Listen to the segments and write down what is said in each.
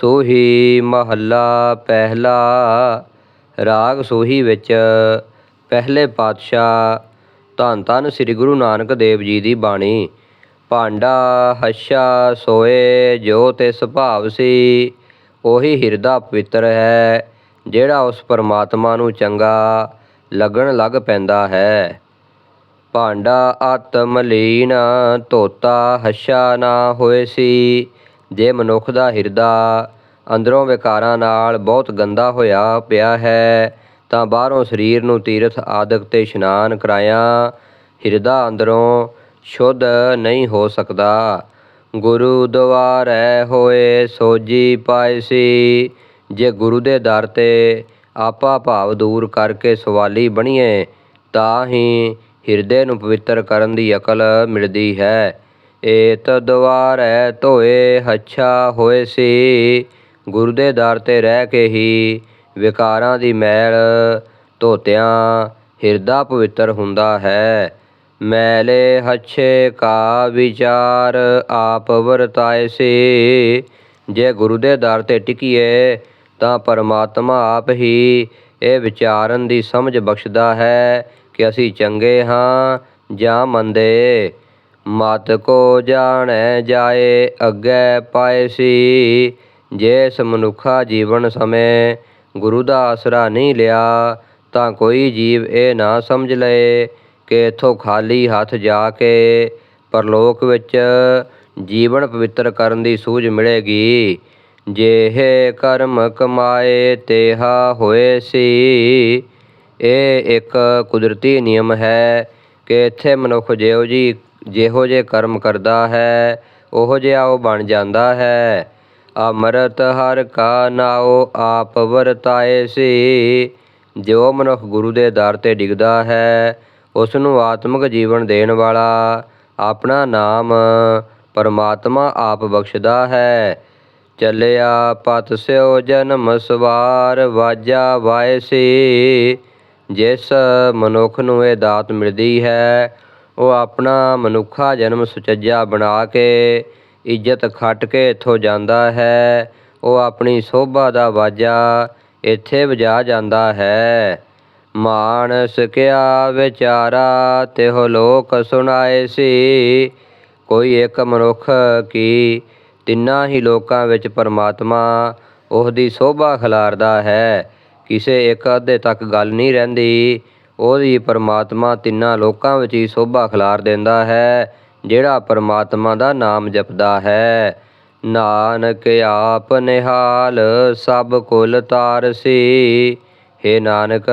ਸੋਹੀ ਮਹੱਲਾ ਪਹਿਲਾ, ਰਾਗ ਸੋਹੀ ਵਿੱਚ ਪਹਿਲੇ ਪਾਤਸ਼ਾਹ, ਧੰਨ ਧੰਨ ਸ੍ਰੀ ਗੁਰੂ ਨਾਨਕ ਦੇਵ ਜੀ ਦੀ ਬਾਣੀ। ਭਾਂਡਾ ਹੱਛਾ ਸੋਏ ਜੋ ਤੇ ਸੁਭਾਵ ਸੀ, ਉਹੀ ਹਿਰਦਾ ਪਵਿੱਤਰ ਹੈ, ਜਿਹੜਾ ਉਸ ਪਰਮਾਤਮਾ ਨੂੰ ਚੰਗਾ ਲੱਗਣ ਲੱਗ ਪੈਂਦਾ ਹੈ। ਭਾਂਡਾ ਆਤਮ ਲੀਨ ਧੋਤਾ ਹੱਛਾ ਨਾ ਹੋਏ ਸੀ ਜੇ ਮਨੁੱਖ ਦਾ ਹਿਰਦਾ ਅੰਦਰੋਂ ਵਿਕਾਰਾਂ ਨਾਲ ਬਹੁਤ ਗੰਦਾ ਹੋਇਆ ਪਿਆ ਹੈ, ਤਾਂ ਬਾਹਰੋਂ ਸਰੀਰ ਨੂੰ ਤੀਰਥ ਆਦਿਕ ਤੇ ਇਸ਼ਨਾਨ ਕਰਾਇਆ ਹਿਰਦਾ ਅੰਦਰੋਂ ਸ਼ੁੱਧ ਨਹੀਂ ਹੋ ਸਕਦਾ। ਗੁਰੂ ਦੁਆਰੈ ਹੋਏ ਸੋਜੀ ਪਾਏ ਸੀ, ਜੇ ਗੁਰੂ ਦੇ ਦਰ ਤੇ ਆਪਾ ਭਾਵ ਦੂਰ ਕਰਕੇ ਸਵਾਲੀ ਬਣੀਏ, ਤਾਂ ਹੀ ਹਿਰਦੇ ਨੂੰ ਪਵਿੱਤਰ ਕਰਨ ਦੀ ਅਕਲ ਮਿਲਦੀ ਹੈ। ਏਤ ਦੁਆਰੈ ਧੋਏ, ਹੱਛਾ ਹੋਏ ਸੀ। ਗੁਰੂ ਦੇ ਦਰ ਤੇ ਰਹਿ ਕੇ ਹੀ ਵਿਕਾਰਾਂ ਦੀ ਮੈਲ ਧੋਤਿਆਂ, ਹਿਰਦਾ ਪਵਿੱਤਰ ਹੁੰਦਾ ਹੈ। ਮੈਲੇ ਹੱਛੇ ਕਾ ਵਿਚਾਰ ਆਪ ਵਰਤਾਏ ਸੀ। ਜੇ ਗੁਰੂ ਦੇ ਦਰ ਤੇ ਟਿਕੀਏ, ਤਾਂ ਪਰਮਾਤਮਾ ਆਪ ਹੀ ਇਹ ਵਿਚਾਰਨ ਦੀ ਸਮਝ ਬਖਸ਼ਦਾ ਹੈ ਕਿ ਅਸੀਂ ਚੰਗੇ ਹਾਂ ਜਾਂ ਮੰਦੇ। ਮਤ ਕੋ ਜਾਣੈ ਜਾਏ, ਅੱਗੇ ਪਾਏ ਸੀ। ਜੇ ਇਸ ਮਨੁੱਖਾ ਜੀਵਨ ਸਮੇਂ ਗੁਰੂ ਦਾ ਆਸਰਾ ਨਹੀਂ ਲਿਆ, ਤਾਂ ਕੋਈ ਜੀਵ ਇਹ ਨਾ ਸਮਝ ਲਏ ਕਿ ਇਥੋਂ ਖਾਲੀ ਹੱਥ ਜਾ ਕੇ ਪਰਲੋਕ ਵਿੱਚ ਜੀਵਨ ਪਵਿੱਤਰ ਕਰਨ ਦੀ ਸੂਝ ਮਿਲੇਗੀ। ਜਿਹੇ ਕਰਮ ਕਮਾਏ ਤੇਹਾ ਹੋਏ ਸੀ, ਇਹ ਇੱਕ ਕੁਦਰਤੀ ਨਿਯਮ ਹੈ ਕਿ ਇੱਥੇ ਮਨੁੱਖ ਜਿਹੋ ਜੀ ਜਿਹੋ ਜੇ ਕਰਮ ਕਰਦਾ ਹੈ, ਉਹੋ ਜਿਹਾ ਉਹ ਬਣ ਜਾਂਦਾ ਹੈ। ਅਮਰਤ ਹਰ ਕਾ ਨਾਉ ਆਪ ਵਰਤਾਏ ਸੀ। ਜੋ ਮਨੁੱਖ ਗੁਰੂ ਦੇ ਦਰ ਤੇ ਡਿੱਗਦਾ ਹੈ ਉਸ ਨੂੰ ਆਤਮਿਕ ਜੀਵਨ ਦੇਣ ਵਾਲਾ ਆਪਣਾ ਨਾਮ ਪਰਮਾਤਮਾ ਆਪ ਬਖਸ਼ਦਾ ਹੈ। ਚੱਲਿਆ ਪਤ ਸਿਓ ਜਨਮ ਸਵਾਰ, ਵਾਜਾ ਵਾਏ ਸੀ। ਜਿਸ ਮਨੁੱਖ ਨੂੰ ਇਹ ਦਾਤ ਮਿਲਦੀ ਹੈ ਉਹ ਆਪਣਾ ਮਨੁੱਖਾ ਜਨਮ ਸੁਚੱਜਾ ਬਣਾ ਕੇ ਇੱਜ਼ਤ ਖੱਟ ਕੇ ਇੱਥੋਂ ਜਾਂਦਾ ਹੈ, ਉਹ ਆਪਣੀ ਸੋਭਾ ਦਾ ਵਾਜਾ ਇੱਥੇ ਵਜਾ ਜਾਂਦਾ ਹੈ। ਮਾਨਸ ਕਿਆ ਵਿਚਾਰਾ ਤਿਹੁ ਲੋਕ ਸੁਣਾਏ ਸੀ, ਕੋਈ ਇੱਕ ਮਨੁੱਖ ਕੀ ਤਿੰਨਾਂ ਹੀ ਲੋਕਾਂ ਵਿੱਚ ਪਰਮਾਤਮਾ ਉਹਦੀ ਸੋਭਾ ਖਿਲਾਰਦਾ ਹੈ। ਕਿਸੇ ਇੱਕ ਅੱਧੇ ਤੱਕ ਗੱਲ ਨਹੀਂ ਰਹਿੰਦੀ ਉਹਦੀ ਪਰਮਾਤਮਾ ਤਿੰਨਾਂ ਲੋਕਾਂ ਵਿੱਚ ਹੀ ਸੋਭਾ ਖਿਲਾਰ ਦਿੰਦਾ ਹੈ, ਜਿਹੜਾ ਪਰਮਾਤਮਾ ਦਾ ਨਾਮ ਜਪਦਾ ਹੈ। ਨਾਨਕ ਆਪ ਨਿਹਾਲ, ਸਭ ਕੁਲ ਤਾਰਸੀ हे ਨਾਨਕ,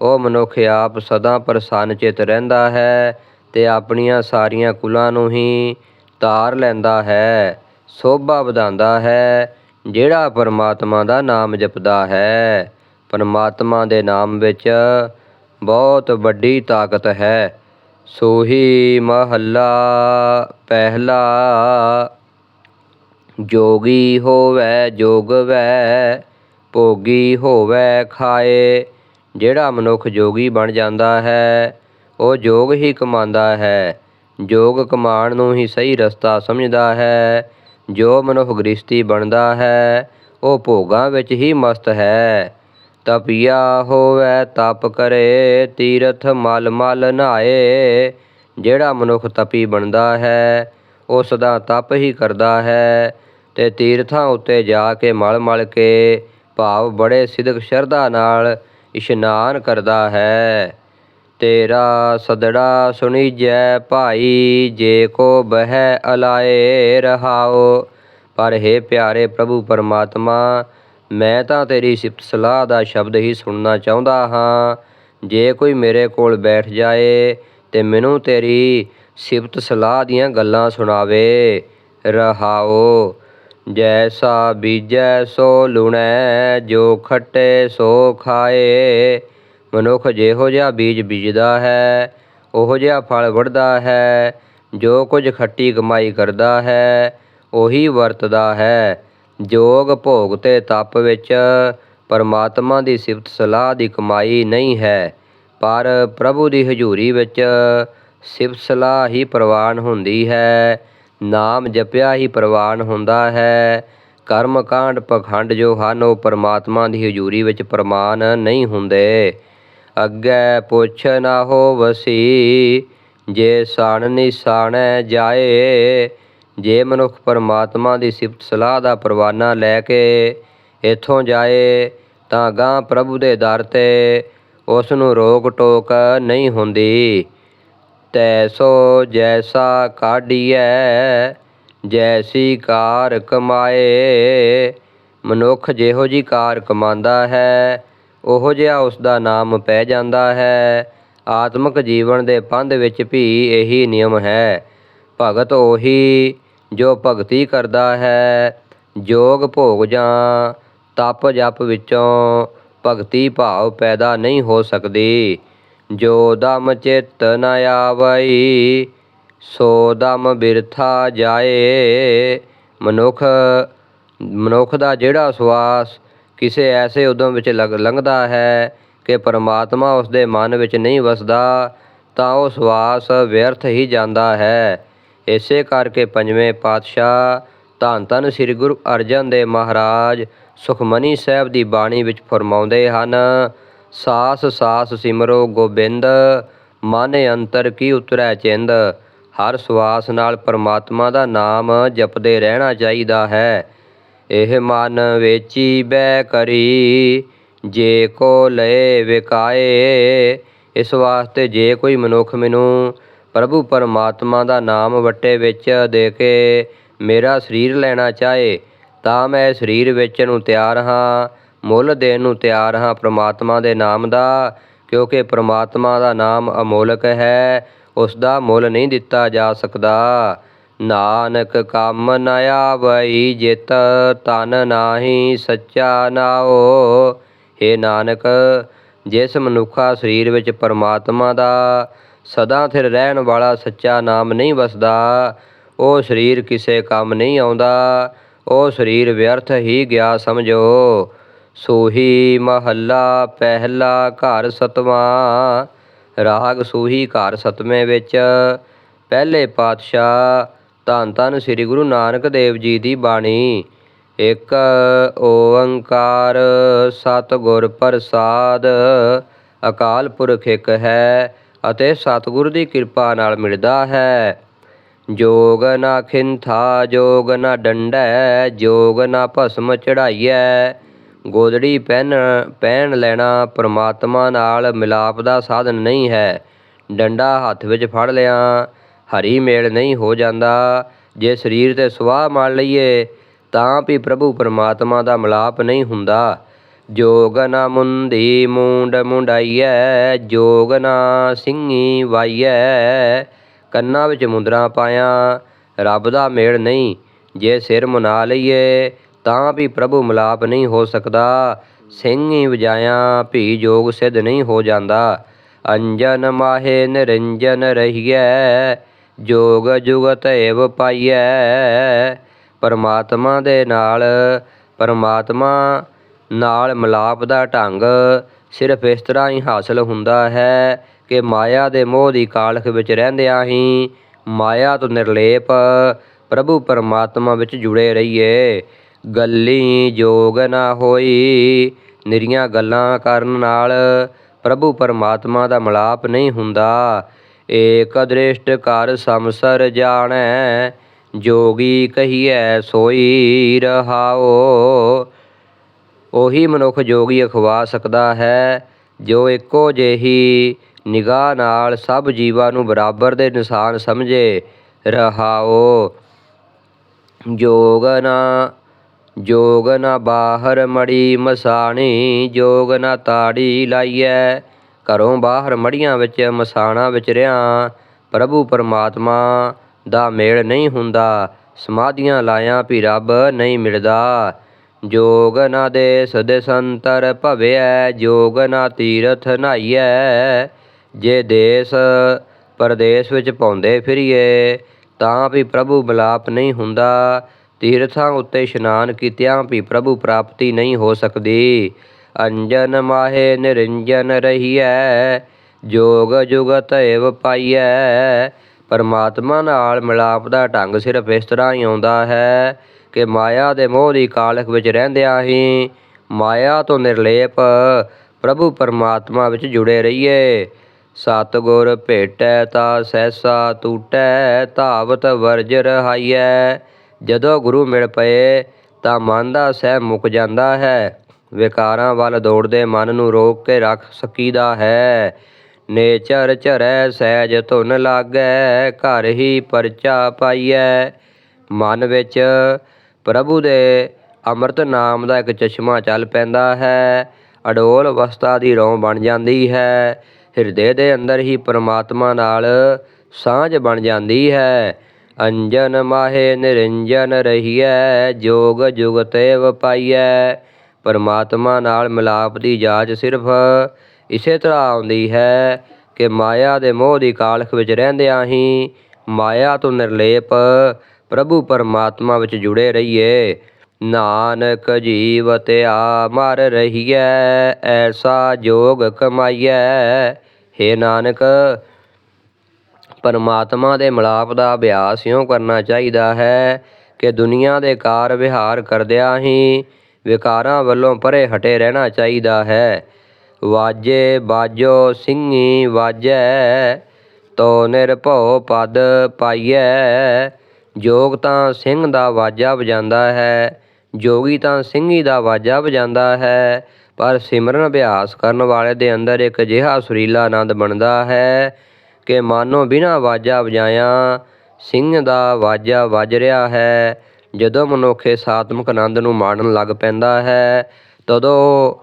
ਉਹ ਮਨੁੱਖ ਆਪ ਸਦਾ ਪ੍ਰਸੰਨ ਚਿਤ ਰਹਿੰਦਾ ਹੈ ਤੇ ਆਪਣੀਆਂ ਸਾਰੀਆਂ ਕੁਲਾਂ ਨੂੰ ਹੀ ਤਾਰ ਲੈਂਦਾ ਹੈ, ਸੋਭਾ ਵਧਾਉਂਦਾ ਹੈ, ਜਿਹੜਾ ਪਰਮਾਤਮਾ ਦਾ ਨਾਮ ਜਪਦਾ ਹੈ। ਪਰਮਾਤਮਾ ਦੇ ਨਾਮ ਵਿੱਚ ਬਹੁਤ ਵੱਡੀ ਤਾਕਤ ਹੈ। ਸੋਹੀ ਮਹੱਲਾ ਪਹਿਲਾ। ਜੋਗੀ ਹੋਵੇ, ਜੋਗਵੈ, ਭੋਗੀ ਹੋਵੇ ਖਾਏ। ਜਿਹੜਾ ਮਨੁੱਖ ਜੋਗੀ ਬਣ ਜਾਂਦਾ ਹੈ, ਉਹ ਜੋਗ ਹੀ ਕਮਾਉਂਦਾ ਹੈ। ਜੋਗ ਕਮਾਉਣ ਨੂੰ ਹੀ ਸਹੀ ਰਸਤਾ ਸਮਝਦਾ ਹੈ। ਜੋ ਮਨੁੱਖ ਗ੍ਰਸਤੀ ਬਣਦਾ ਹੈ, ਉਹ ਭੋਗਾਂ ਵਿੱਚ ਹੀ ਮਸਤ ਹੈ। ਤਪਿਆ ਹੋਵੇ ਤਪ ਕਰੇ, ਤੀਰਥ ਮਲ ਮਲ ਨਹਾਏ ਜਿਹੜਾ ਮਨੁੱਖ ਤਪੀ ਬਣਦਾ ਹੈ ਉਹ ਸਦਾ ਤਪ ਹੀ ਕਰਦਾ ਹੈ। ਤੇ ਤੀਰਥਾਂ ਉੱਤੇ ਜਾ ਕੇ ਮਲ ਮਲ ਕੇ ਭਾਵ ਬੜੇ ਸਿਦਕ ਸ਼ਰਧਾ ਨਾਲ ਇਸ਼ਨਾਨ ਕਰਦਾ ਹੈ। ਤੇਰਾ ਸਦੜਾ ਸੁਣੀਜੈ ਭਾਈ, ਜੇ ਕੋ ਬਹਿ ਅਲਾਏ ਰਹਾਓ। ਪਰ हे ਪਿਆਰੇ ਪ੍ਰਭੂ ਪਰਮਾਤਮਾ ਮੈਂ ਤਾਂ ਤੇਰੀ ਸਿਫਤ ਸਲਾਹ ਦਾ ਸ਼ਬਦ ਹੀ ਸੁਣਨਾ ਚਾਹੁੰਦਾ ਹਾਂ। ਜੇ ਕੋਈ ਮੇਰੇ ਕੋਲ ਬੈਠ ਜਾਏ ਤੇ ਮੈਨੂੰ ਤੇਰੀ ਸਿਫਤ ਸਲਾਹ ਦੀਆਂ ਗੱਲਾਂ ਸੁਣਾਵੇ। ਰਹਾਓ, ਜੈਸਾ ਬੀਜੈ ਸੋ ਲੁਣੈ, ਜੋ ਖੱਟੇ ਸੋ ਖਾਏ। ਮਨੁੱਖ ਜਿਹੋ ਜਿਹਾ ਬੀਜ ਬੀਜਦਾ ਹੈ, ਉਹੋ ਜਿਹਾ ਫਲ ਵੜਦਾ ਹੈ, ਜੋ ਕੁਝ ਖੱਟੀ ਕਮਾਈ ਕਰਦਾ ਹੈ, ਉਹੀ ਵਰਤਦਾ ਹੈ। ਜੋਗ ਭੋਗ ਤੇ ਤਪ ਵਿੱਚ ਪਰਮਾਤਮਾ ਦੀ ਸਿਫਤ ਸਲਾਹ ਦੀ ਕਮਾਈ ਨਹੀਂ ਹੈ, ਪਰ ਪ੍ਰਭੂ ਦੀ ਹਜ਼ੂਰੀ ਵਿੱਚ ਸਿਫਤ ਸਲਾਹ ਹੀ ਪ੍ਰਵਾਨ ਹੁੰਦੀ ਹੈ, ਨਾਮ ਜਪਿਆ ਹੀ ਪ੍ਰਵਾਨ ਹੁੰਦਾ ਹੈ। ਕਰਮ ਕਾਂਡ ਪਖੰਡ ਜੋ ਹਨ, ਉਹ ਪਰਮਾਤਮਾ ਦੀ ਹਜ਼ੂਰੀ ਵਿੱਚ ਪ੍ਰਮਾਨ ਨਹੀਂ ਹੁੰਦੇ। ਅੱਗੇ ਪੁੱਛ ਨਾ ਹੋਵਸੀ, ਜੇ ਸਣ ਨਿਸਾਣੈ ਜਾਏ ਜੇ ਮਨੁੱਖ ਪਰਮਾਤਮਾ ਦੀ ਸਿਫਤ ਸਲਾਹ ਦਾ ਪਰਵਾਨਾ ਲੈ ਕੇ ਇੱਥੋਂ ਜਾਏ ਤਾਂ ਗਾਂ ਪ੍ਰਭੂ ਦੇ ਦਰ ਤੇ ਉਸ ਨੂੰ ਰੋਕ ਟੋਕ ਨਹੀਂ ਹੁੰਦੀ। ਤੈਸੋ ਜੈਸਾ ਕਾਢੀਐ, ਜੈਸੀ ਕਾਰ ਕਮਾਏ। ਮਨੁੱਖ ਜਿਹੋ ਜੀ ਕਾਰ ਕਮਾਉਂਦਾ ਹੈ, ਉਹੋ ਜਿਹਾ ਉਸ ਦਾ ਨਾਮ ਪੈ ਜਾਂਦਾ ਹੈ। ਆਤਮਿਕ ਜੀਵਨ ਦੇ ਪੰਧ ਵਿੱਚ ਵੀ ਇਹੀ ਨਿਯਮ ਹੈ। ਭਗਤ ਉਹੀ ਜੋ ਭਗਤੀ ਕਰਦਾ ਹੈ, ਜੋਗ ਭੋਗ ਜਾਂ ਤਪ ਜਪ ਵਿੱਚੋਂ ਭਗਤੀ ਭਾਵ ਪੈਦਾ ਨਹੀਂ ਹੋ ਸਕਦੀ। ਜੋ ਦਮ ਚਿੱਤ ਨ ਆਵਈ, ਸੋ ਦਮ ਬਿਰਥਾ ਜਾਏ। ਮਨੁੱਖ ਮਨੁੱਖ ਦਾ ਜਿਹੜਾ ਸਵਾਸ ਕਿਸੇ ਐਸੇ ਉਦਮ ਵਿੱਚ ਲਗ ਲੰਘਦਾ ਹੈ ਕਿ ਪਰਮਾਤਮਾ ਉਸ ਦੇ ਮਨ ਵਿੱਚ ਨਹੀਂ ਵਸਦਾ, ਤਾਂ ਉਹ ਸਵਾਸ ਵਿਅਰਥ ਹੀ ਜਾਂਦਾ ਹੈ। ਇਸੇ ਕਰਕੇ ਪੰਜਵੇਂ ਪਾਤਸ਼ਾਹ ਧੰਨ ਧੰਨ ਸ੍ਰੀ ਗੁਰੂ ਅਰਜਨ ਦੇਵ ਮਹਾਰਾਜ ਸੁਖਮਨੀ ਸਾਹਿਬ ਦੀ ਬਾਣੀ ਵਿੱਚ ਫਰਮਾਉਂਦੇ ਹਨ, ਸਾਸ ਸਾਸ ਸਿਮਰੋ ਗੋਬਿੰਦ, ਮਨ ਅੰਤਰ ਕੀ ਉਤਰੈ ਚਿੰਦ। ਹਰ ਸਵਾਸ ਨਾਲ ਪਰਮਾਤਮਾ ਦਾ ਨਾਮ ਜਪਦੇ ਰਹਿਣਾ ਚਾਹੀਦਾ ਹੈ। ਇਹ ਮਨ ਵੇਚੀ ਬੈ ਕਰੀ, ਜੇ ਕੋ ਲਏ ਵਿਕਾਏ, ਇਸ ਵਾਸਤੇ ਜੇ ਕੋਈ ਮਨੁੱਖ ਮੈਨੂੰ ਪ੍ਰਭੂ ਪਰਮਾਤਮਾ ਦਾ ਨਾਮ ਵੱਟੇ ਵਿੱਚ ਦੇ ਕੇ ਮੇਰਾ ਸਰੀਰ ਲੈਣਾ ਚਾਹੇ, ਤਾਂ ਮੈਂ ਸਰੀਰ ਵੇਚਣ ਨੂੰ ਤਿਆਰ ਹਾਂ, ਮੁੱਲ ਦੇਣ ਨੂੰ ਤਿਆਰ ਹਾਂ ਪ੍ਰਮਾਤਮਾ ਦੇ ਨਾਮ ਦਾ, ਕਿਉਂਕਿ ਪ੍ਰਮਾਤਮਾ ਦਾ ਨਾਮ ਅਮੋਲਕ ਹੈ, ਉਸ ਦਾ ਮੁੱਲ ਨਹੀਂ ਦਿੱਤਾ ਜਾ ਸਕਦਾ। ਨਾਨਕ ਕੰਮ ਨ ਆਵਈ ਜਿਤ ਤਨ ਨਾਹੀ ਸੱਚਾ ਨਾਓ ਏ ਨਾਨਕ, ਜਿਸ ਮਨੁੱਖਾ ਸਰੀਰ ਵਿੱਚ ਪਰਮਾਤਮਾ ਦਾ ਸਦਾ ਥਿਰ ਰਹਿਣ ਵਾਲਾ ਸੱਚਾ ਨਾਮ ਨਹੀਂ ਵਸਦਾ, ਉਹ ਸਰੀਰ ਕਿਸੇ ਕੰਮ ਨਹੀਂ ਆਉਂਦਾ, ਉਹ ਸਰੀਰ ਵਿਅਰਥ ਹੀ ਗਿਆ ਸਮਝੋ। ਸੋਹੀ ਮਹੱਲਾ ਪਹਿਲਾ ਘਰ ਸਤਵਾਂ, ਰਾਗ ਸੋਹੀ ਘਰ ਸਤਵੇਂ ਵਿੱਚ, ਪਹਿਲੇ ਪਾਤਸ਼ਾਹ ਧੰਨ ਧੰਨ ਸ੍ਰੀ ਗੁਰੂ ਨਾਨਕ ਦੇਵ ਜੀ ਦੀ ਬਾਣੀ, ਇੱਕ ਓੰਕਾਰ ਸਤਿਗੁਰ ਪ੍ਰਸਾਦ, ਅਕਾਲ ਪੁਰਖ ਇੱਕ ਹੈ ਅਤੇ ਸਤਿਗੁਰ ਦੀ ਕਿਰਪਾ ਨਾਲ ਮਿਲਦਾ ਹੈ। ਜੋਗ ਨਾ ਖਿੰਥਾ, ਜੋਗ ਨਾ ਡੰਡੈ, ਜੋਗ ਨਾ ਭਸਮ ਚੜਾਈਐ। ਗੋਦੜੀ ਪਹਿਨ ਪਹਿਨ ਲੈਣਾ ਪ੍ਰਮਾਤਮਾ ਨਾਲ ਮਿਲਾਪ ਦਾ ਸਾਧਨ ਨਹੀਂ ਹੈ। ਡੰਡਾ ਹੱਥ ਵਿੱਚ ਫੜ ਲਿਆ, ਹਰੀ ਮੇਲ ਨਹੀਂ ਹੋ ਜਾਂਦਾ। ਜੇ ਸਰੀਰ ਤੇ ਸੁਆਹ ਮਾਰ ਲਈਏ, ਤਾਂ ਵੀ ਪ੍ਰਭੂ ਪਰਮਾਤਮਾ ਦਾ ਮਿਲਾਪ ਨਹੀਂ ਹੁੰਦਾ। ਜੋਗ ਨਾ ਮੁੰਦੀ ਮੂੰਡ ਮੁੰਡਾਈਐ ਜੋਗ ਨਾ ਸਿੰਘੀ ਵਾਈਐ। ਕੰਨਾਂ ਵਿੱਚ ਮੁੰਦਰਾ ਪਾਇਆ, ਰੱਬ ਦਾ ਮੇਲ ਨਹੀਂ, ਜੇ ਸਿਰ ਮਨਾ ਲਈਏ, ਤਾਂ ਵੀ ਪ੍ਰਭੂ ਮਿਲਾਪ ਨਹੀਂ ਹੋ ਸਕਦਾ। ਸਿੰਘੀ ਵਜਾਇਆ, ਭੀ ਜੋਗ ਸਿੱਧ ਨਹੀਂ ਹੋ ਜਾਂਦਾ। ਅੰਜਨ ਮਾਹੇ ਨਿਰੰਜਨ ਰਹੀਐ, ਜੋਗ ਜੁਗਤ ਏਵ ਪਾਈਐ। ਪਰਮਾਤਮਾ ਦੇ ਨਾਲ ਪਰਮਾਤਮਾ ਨਾਲ ਮਿਲਾਪ ਦਾ ਢੰਗ ਸਿਰਫ ਇਸ ਤਰ੍ਹਾਂ ਹੀ ਹਾਸਲ ਹੁੰਦਾ ਹੈ ਕਿ ਮਾਇਆ ਦੇ ਮੋਹ ਦੀ ਕਾਲਖ ਵਿੱਚ ਰਹਿੰਦਿਆਂ ਹੀ ਮਾਇਆ ਤੋਂ ਨਿਰਲੇਪ ਪ੍ਰਭੂ ਪਰਮਾਤਮਾ ਵਿੱਚ ਜੁੜੇ ਰਹੀਏ। ਗੱਲੀ ਜੋਗ ਨਾ ਹੋਈ। ਨਿਰੀਆਂ ਗੱਲਾਂ ਕਰਨ ਨਾਲ ਪ੍ਰਭੂ ਪਰਮਾਤਮਾ ਦਾ ਮਿਲਾਪ ਨਹੀਂ ਹੁੰਦਾ। ਏਕ ਦ੍ਰਿਸ਼ਟ ਕਰ ਸਮਸਰ ਜਾਣੈ, ਜੋਗੀ ਕਹੀਐ ਸੋਈ ਰਹਾਓ। ਉਹੀ ਮਨੁੱਖ ਜੋਗੀ ਅਖਵਾ ਸਕਦਾ ਹੈ, ਜੋ ਇੱਕੋ ਜਿਹੀ ਨਿਗਾਹ ਨਾਲ ਸਭ ਜੀਵਾਂ ਨੂੰ ਬਰਾਬਰ ਦੇ ਨਿਸ਼ਾਨ ਸਮਝੇ ਰਹਾਓ। ਜੋਗ ਨਾ ਜੋਗ ਨਾ ਬਾਹਰ ਮੜੀ ਮਸਾਣੀ, ਜੋਗ ਨਾ ਤਾੜੀ ਲਾਈਐ। ਘਰੋਂ ਬਾਹਰ ਮੜੀਆਂ ਵਿੱਚ ਮਸਾਣਾ ਵਿੱਚ ਰਿਆਂ। ਪ੍ਰਭੂ ਪਰਮਾਤਮਾ ਦਾ ਮੇਲ ਨਹੀਂ ਹੁੰਦਾ, ਸਮਾਧੀਆਂ ਲਾਇਆ ਵੀ ਰੱਬ ਨਹੀਂ ਮਿਲਦਾ। ਜੋਗ ਨਾ ਦੇ ਸਦੇ ਸੰਤਰ ਭਵਿਐ, ਜੋਗ ਨਾ ਤੀਰਥ ਨਹਾਈਐ ਜੇ ਦੇਸ ਪਰਦੇਸ ਵਿੱਚ ਪਾਉਂਦੇ ਫਿਰੀਏ, ਤਾਂ ਵੀ ਪ੍ਰਭੂ ਮਿਲਾਪ ਨਹੀਂ ਹੁੰਦਾ। ਤੀਰਥਾਂ ਉੱਤੇ ਇਸ਼ਨਾਨ ਕੀਤਿਆਂ ਵੀ ਪ੍ਰਭੂ ਪ੍ਰਾਪਤੀ ਨਹੀਂ ਹੋ ਸਕਦੀ। ਅੰਜਨ ਮਾਹੇ ਨਿਰੰਜਨ ਰਹੀਐ, ਜੋਗ ਜੁਗਤ ਏਵ ਪਾਈਐ। ਪਰਮਾਤਮਾ ਨਾਲ ਮਿਲਾਪ ਦਾ ਢੰਗ ਸਿਰਫ ਇਸ ਤਰ੍ਹਾਂ ਹੀ ਆਉਂਦਾ ਹੈ। ਕਿ ਮਾਇਆ ਦੇ ਮੋਹ ਦੀ ਕਾਲਖ ਵਿੱਚ ਰਹਿੰਦਿਆਂ ਹੀ ਮਾਇਆ ਤੋਂ ਨਿਰਲੇਪ ਪ੍ਰਭੂ ਪਰਮਾਤਮਾ ਵਿੱਚ ਜੁੜੇ ਰਹੀਏ। ਸਤਿਗੁਰ ਭੇਟੈ ਤਾ ਸਹਿਸਾ ਟੂਟੈ ਧਾਵਤ ਵਰਜ ਰਹਾਈਐ। ਜਦੋਂ ਗੁਰੂ ਮਿਲ ਪਏ ਤਾਂ ਮਨ ਦਾ ਸਹਿ ਮੁੱਕ ਜਾਂਦਾ ਹੈ। ਵਿਕਾਰਾਂ ਵੱਲ ਦੌੜਦੇ ਮਨ ਨੂੰ ਰੋਕ ਕੇ ਰੱਖ ਸਕੀਦਾ ਹੈ। ਨੇਚਰ ਝਰੈ ਸਹਿਜ ਧੁਨ ਲਾਗੈ, ਘਰ ਹੀ ਪਰਚਾ ਪਾਈਐ। ਮਨ ਵਿੱਚ ਪ੍ਰਭੂ ਦੇ ਅੰਮ੍ਰਿਤ ਨਾਮ ਦਾ ਇੱਕ ਚਸ਼ਮਾ ਚੱਲ ਪੈਂਦਾ ਹੈ। ਅਡੋਲ ਅਵਸਥਾ ਦੀ ਰੋਂ ਬਣ ਜਾਂਦੀ ਹੈ। ਹਿਰਦੇ ਦੇ ਅੰਦਰ ਹੀ ਪਰਮਾਤਮਾ ਨਾਲ ਸਾਂਝ ਬਣ ਜਾਂਦੀ ਹੈ। ਅੰਜਨ ਮਾਹੇ ਨਿਰੰਜਨ ਰਹੀਐ, ਜੋਗ ਜੁਗਤਿ ਵਪਾਈਐ ਪਰਮਾਤਮਾ ਨਾਲ ਮਿਲਾਪ ਦੀ ਜਾਚ ਸਿਰਫ ਇਸੇ ਤਰ੍ਹਾਂ ਆਉਂਦੀ ਹੈ ਕਿ ਮਾਇਆ ਦੇ ਮੋਹ ਦੀ ਕਾਲਖ ਵਿੱਚ ਰਹਿੰਦਿਆਂ ਹੀ ਮਾਇਆ ਤੋਂ ਨਿਰਲੇਪ ਪ੍ਰਭੂ ਪਰਮਾਤਮਾ ਵਿੱਚ ਜੁੜੇ ਰਹੀਏ। ਨਾਨਕ ਜੀਵਤਿਆ ਮਰ ਰਹੀਐ, ਐਸਾ ਜੋਗ ਕਮਾਈਐ। ਹੇ ਨਾਨਕ, ਪਰਮਾਤਮਾ ਦੇ ਮਿਲਾਪ ਦਾ ਅਭਿਆਸ ਇਉਂ ਕਰਨਾ ਚਾਹੀਦਾ ਹੈ ਕਿ ਦੁਨੀਆ ਦੇ ਕਾਰ ਵਿਹਾਰ ਕਰਦਿਆਂ ਹੀ ਵਿਕਾਰਾਂ ਵੱਲੋਂ ਪਰੇ ਹਟੇ ਰਹਿਣਾ ਚਾਹੀਦਾ ਹੈ। ਵਾਜੇ ਬਾਜੋ ਸਿੰਘੀ ਵਾਜੈ, ਤੋ ਨਿਰਭਉ ਪਦ ਪਾਈਐ। ਜੋਗ ਤਾਂ ਸਿੰਘ ਦਾ ਵਾਜਾ ਵਜਾਉਂਦਾ ਹੈ, ਜੋਗੀ ਤਾਂ ਸਿੰਘੀ ਦਾ ਵਾਜਾ ਵਜਾਉਂਦਾ ਹੈ, ਪਰ ਸਿਮਰਨ ਅਭਿਆਸ ਕਰਨ ਵਾਲੇ ਦੇ ਅੰਦਰ ਇੱਕ ਅਜਿਹਾ ਸੁਰੀਲਾ ਆਨੰਦ ਬਣਦਾ ਹੈ ਕਿ ਮਾਨੋ ਬਿਨਾਂ ਵਾਜਾ ਵਜਾਇਆ ਸਿੰਘ ਦਾ ਵਾਜਾ ਵੱਜ ਰਿਹਾ ਹੈ। ਜਦੋਂ ਮਨੁੱਖ ਇਸ ਆਤਮਿਕ ਆਨੰਦ ਨੂੰ ਮਾਣਨ ਲੱਗ ਪੈਂਦਾ ਹੈ, ਤਦੋਂ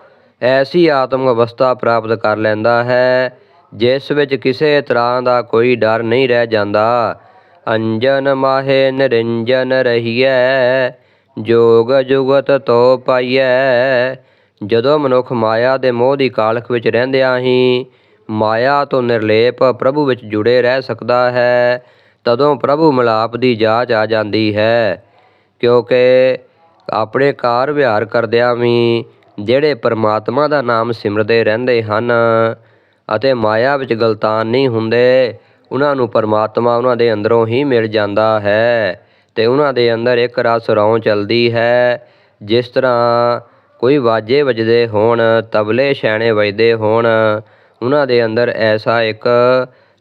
ਐਸੀ ਆਤਮਿਕ ਅਵਸਥਾ ਪ੍ਰਾਪਤ ਕਰ ਲੈਂਦਾ ਹੈ, ਜਿਸ ਵਿੱਚ ਕਿਸੇ ਤਰ੍ਹਾਂ ਦਾ ਕੋਈ ਡਰ ਨਹੀਂ ਰਹਿ ਜਾਂਦਾ। ਅੰਜਨ ਮਾਹੇ ਨਿਰੰਜਨ ਰਹੀਐ, ਜੋਗ ਜੁਗਤ ਤੋ ਪਾਈਐ। ਜਦੋਂ ਮਨੁੱਖ ਮਾਇਆ ਦੇ ਮੋਹ ਦੀ ਕਾਲਖ ਵਿੱਚ ਰਹਿੰਦਿਆਂ ਹੀ ਮਾਇਆ ਤੋਂ ਨਿਰਲੇਪ ਪ੍ਰਭੂ ਵਿੱਚ ਜੁੜੇ ਰਹਿ ਸਕਦਾ ਹੈ, ਤਦੋਂ ਪ੍ਰਭੂ ਮਿਲਾਪ ਦੀ ਜਾਚ ਆ ਜਾਂਦੀ ਹੈ। ਕਿਉਂਕਿ ਆਪਣੇ ਕਾਰ ਵਿਹਾਰ ਕਰਦਿਆਂ ਵੀ ਜਿਹੜੇ ਪਰਮਾਤਮਾ ਦਾ ਨਾਮ ਸਿਮਰਦੇ ਰਹਿੰਦੇ ਹਨ ਅਤੇ ਮਾਇਆ ਵਿੱਚ ਗਲਤਾਨ ਨਹੀਂ ਹੁੰਦੇ ਉਹਨਾਂ ਨੂੰ ਪਰਮਾਤਮਾ ਉਹਨਾਂ ਦੇ ਅੰਦਰੋਂ ਹੀ ਮਿਲ ਜਾਂਦਾ ਹੈ ਤੇ ਉਹਨਾਂ ਦੇ ਅੰਦਰ ਇੱਕ ਰਸ ਰੌਂ ਚਲਦੀ ਹੈ। ਜਿਸ ਤਰ੍ਹਾਂ ਕੋਈ ਵਾਜੇ ਵੱਜਦੇ ਹੋਣ, ਤਬਲੇ ਛੈਣੇ ਵੱਜਦੇ ਹੋਣ, ਉਹਨਾਂ ਦੇ ਅੰਦਰ ਐਸਾ ਇੱਕ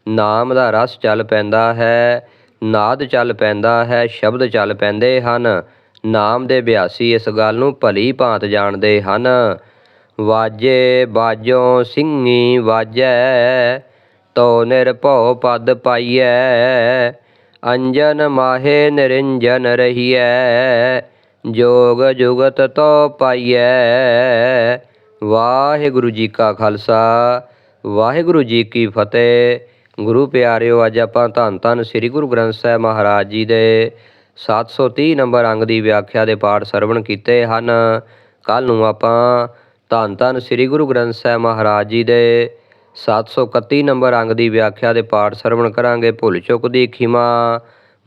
ਨਾਮ ਦਾ ਰਸ ਚੱਲ ਪੈਂਦਾ ਹੈ, ਨਾਦ ਚੱਲ ਪੈਂਦਾ ਹੈ, ਸ਼ਬਦ ਚੱਲ ਪੈਂਦੇ ਹਨ। ਨਾਮ ਦੇ ਅਭਿਆਸੀ ਇਸ ਗੱਲ ਨੂੰ ਭਲੀ ਭਾਂਤ ਜਾਣਦੇ ਹਨ। ਵਾਜੇ ਬਾਜੋ ਸਿੰਘੀ ਵਾਜੈ ਤੋ ਨਿਰਭਉ ਪਦ ਪਾਈਐ, ਅੰਜਨ ਮਾਹੇ ਨਿਰੰਜਨ ਰਹੀਐ, ਜੋਗ ਜੁਗਤ ਤੋ ਪਾਈਐ। ਵਾਹਿਗੁਰੂ ਜੀ ਕਾ ਖਾਲਸਾ, ਵਾਹਿਗੁਰੂ ਜੀ ਕੀ ਫਤਿਹ। ਗੁਰੂ ਪਿਆਰਿਓ, ਅੱਜ ਆਪਾਂ ਧੰਨ ਧੰਨ ਸ੍ਰੀ ਗੁਰੂ ਗ੍ਰੰਥ ਸਾਹਿਬ ਮਹਾਰਾਜ ਜੀ ਦੇ 730 ਨੰਬਰ ਅੰਗ ਦੀ ਵਿਆਖਿਆ ਦੇ ਪਾਠ ਸਰਵਣ ਕੀਤੇ ਹਨ। ਕੱਲ ਨੂੰ ਆਪਾਂ ਧੰਨ ਧੰਨ ਸ੍ਰੀ ਗੁਰੂ ਗ੍ਰੰਥ ਸਾਹਿਬ ਮਹਾਰਾਜ ਜੀ ਦੇ 731 ਨੰਬਰ ਅੰਗ ਦੀ ਵਿਆਖਿਆ ਦੇ ਪਾਠ ਸਰਵਣ ਕਰਾਂਗੇ। ਭੁੱਲ ਚੁੱਕ ਦੀ ਖਿਮਾ,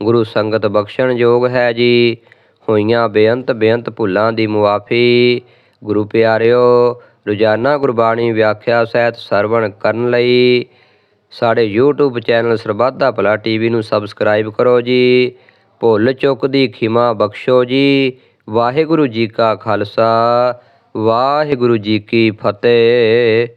ਗੁਰੂ ਸੰਗਤ ਬਖਸ਼ਣ ਯੋਗ ਹੈ ਜੀ। ਹੋਈਆਂ ਬੇਅੰਤ ਬੇਅੰਤ ਭੁੱਲਾਂ ਦੀ ਮੁਆਫੀ। ਗੁਰੂ ਪਿਆਰਿਓ, ਰੋਜ਼ਾਨਾ ਗੁਰਬਾਣੀ ਵਿਆਖਿਆ ਸਹਿਤ ਸਰਵਣ ਕਰਨ ਲਈ ਸਾਡੇ YouTube ਚੈਨਲ ਸਰਬੱਧਾ ਦਾ ਭਲਾ ਟੀਵੀ ਨੂੰ ਸਬਸਕ੍ਰਾਈਬ ਕਰੋ ਜੀ। ਭੁੱਲ ਚੁੱਕ ਦੀ ਖਿਮਾ ਬਖਸ਼ੋ ਜੀ। ਵਾਹਿਗੁਰੂ ਜੀ ਕਾ ਖਾਲਸਾ, ਵਾਹਿਗੁਰੂ ਜੀ ਕੀ ਫਤਿਹ।